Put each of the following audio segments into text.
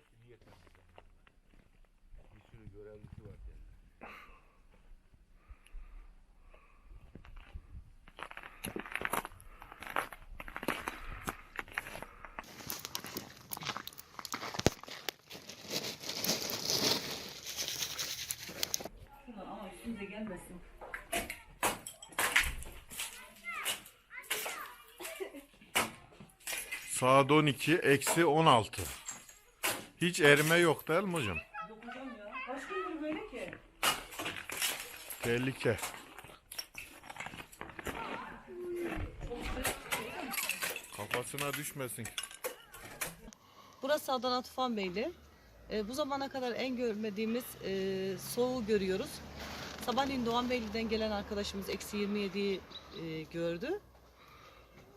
ki niye? Bir sürü görevlisi var. Ama üstünüze gelmesin. Saat 12 eksi 16. Hiç erime yok değil mi hocam? Yok hocam ya. Kaç gündür böyle ki? Tehlike. Kafasına düşmesin. Burası Adana Tufanbeyli. E, bu zamana kadar en görmediğimiz e, soğuğu görüyoruz. Sabahleyin Doğanbeyli'den gelen arkadaşımız eksi 27'yi e, gördü.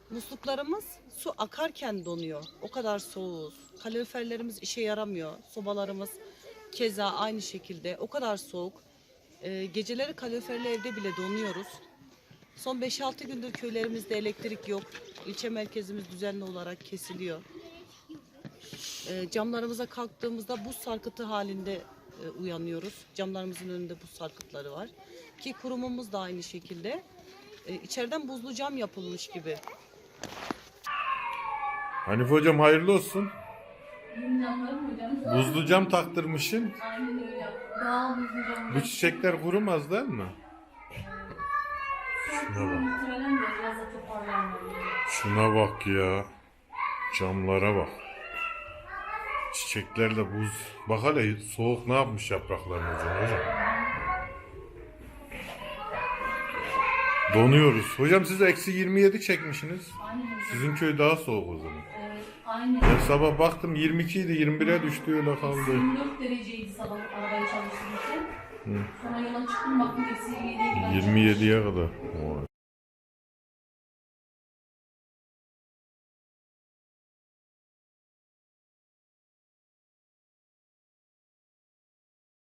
Musluklarımız su akarken donuyor. O kadar soğuğuz. Kaloriferlerimiz işe yaramıyor. Sobalarımız keza aynı şekilde. O kadar soğuk. E, geceleri kaloriferli evde bile donuyoruz. Son 5-6 gündür köylerimizde elektrik yok. İlçe merkezimiz düzenli olarak kesiliyor. E, camlarımıza kalktığımızda buz sarkıtı halinde e, uyanıyoruz. Camlarımızın önünde buz sarkıtları var. Ki kurumumuz da aynı şekilde. E, içeriden buzlu cam yapılmış gibi. Hanif hocam hayırlı olsun. Buzlu cam taktırmışsın. Bu çiçekler kurumaz değil mi? Şuna bak. Şuna bak ya. Camlara bak. Çiçekler de buz. Bak hele soğuk ne yapmış yapraklarını hocam. hocam. Donuyoruz. Hocam siz eksi 27 çekmişsiniz. Aynen. Sizin köy daha soğuk o zaman. Evet, aynen. Ben sabah baktım 22 idi 21'e düştü öyle kaldı. 24 dereceydi sabah arabayı çalıştırırken. Sonra yola çıktım baktım eksi 27'ye kadar. 27'ye kadar. Vay.